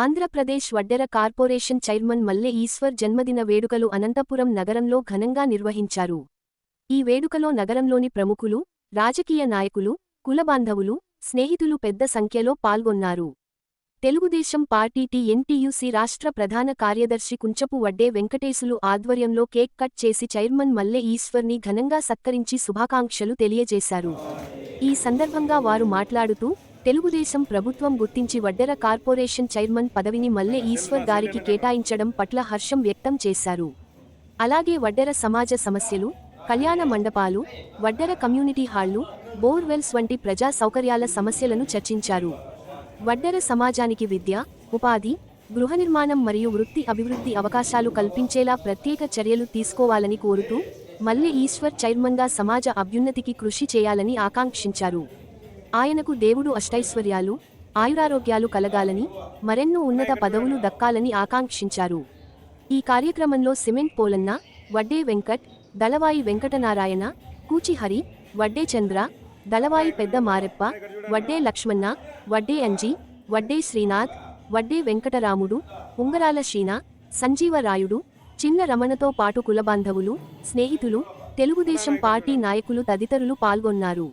ఆంధ్రప్రదేశ్ వడ్డెర corporation chairman మల్లె ఈశ్వర్ జన్మదిన వేడుకలు అనంతపురం నగరంలో ఘనంగా నిర్వహించారు. ఈ వేడుకలో నగరంలోని ప్రముఖులు రాజకీయ నాయకులు కులబాంధవులు స్నేహితులు పెద్ద సంఖ్యలో పాల్గొన్నారు. తెలుగుదేశం పార్టీ టీఎన్టీయూసీ రాష్ట్ర ప్రధాన కార్యదర్శి కుంచపు వడ్డే వెంకటేశులు ఆధ్వర్యంలో కేక్ కట్ చేసి చైర్మన్ మల్లె ఈశ్వర్ని ఘనంగా సత్కరించి శుభాకాంక్షలు తెలియజేశారు. ఈ సందర్భంగా వారు మాట్లాడుతూ తెలుగుదేశం ప్రభుత్వం గుర్తించి వడ్డెర కార్పొరేషన్ చైర్మన్ పదవిని మల్లె ఈశ్వర్ గారికి కేటాయించడం పట్ల హర్షం వ్యక్తం చేశారు. అలాగే వడ్డెర సమాజ సమస్యలు కళ్యాణ మండపాలు వడ్డెర కమ్యూనిటీ హాళ్ళు బోర్వెల్స్ వంటి ప్రజా సౌకర్యాల సమస్యలను చర్చించారు. వడ్డెర సమాజానికి విద్య ఉపాధి గృహ నిర్మాణం మరియు వృత్తి అభివృద్ధి అవకాశాలు కల్పించేలా ప్రత్యేక చర్యలు తీసుకోవాలని కోరుతూ మల్లె ఈశ్వర్ చైర్మన్గా సమాజ అభ్యున్నతికి కృషి చేయాలని ఆకాంక్షించారు. ఆయనకు దేవుడు అష్టైశ్వర్యాలు ఆయురారోగ్యాలు కలగాలని మరెన్నో ఉన్నత పదవులు దక్కాలని ఆకాంక్షించారు. ఈ కార్యక్రమంలో సిమెంట్ పోలన్న వడ్డే వెంకట్ దళవాయి వెంకటనారాయణ కూచిహరి వడ్డే చంద్ర దళవాయి పెద్ద మారెప్ప వడ్డే లక్ష్మణ వడ్డే అంజి వడ్డే శ్రీనాథ్ వడ్డే వెంకటరాముడు ఉంగరాల షీన సంజీవరాయుడు చిన్న రమణతో పాటు కులబాంధవులు స్నేహితులు తెలుగుదేశం పార్టీ నాయకులు తదితరులు పాల్గొన్నారు.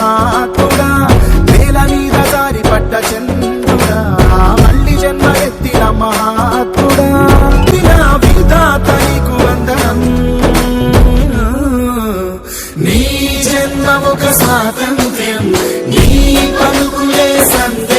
మహాత్ముడా నేల మీద దారి పడ్డ చంద్రుడా మళ్ళీ జన్మ ఎత్తిన మహాత్ముడా విధాత నీకు వందనం. నీ జన్మముఖ స్వాతంత్రం నీ పలుకులే సందే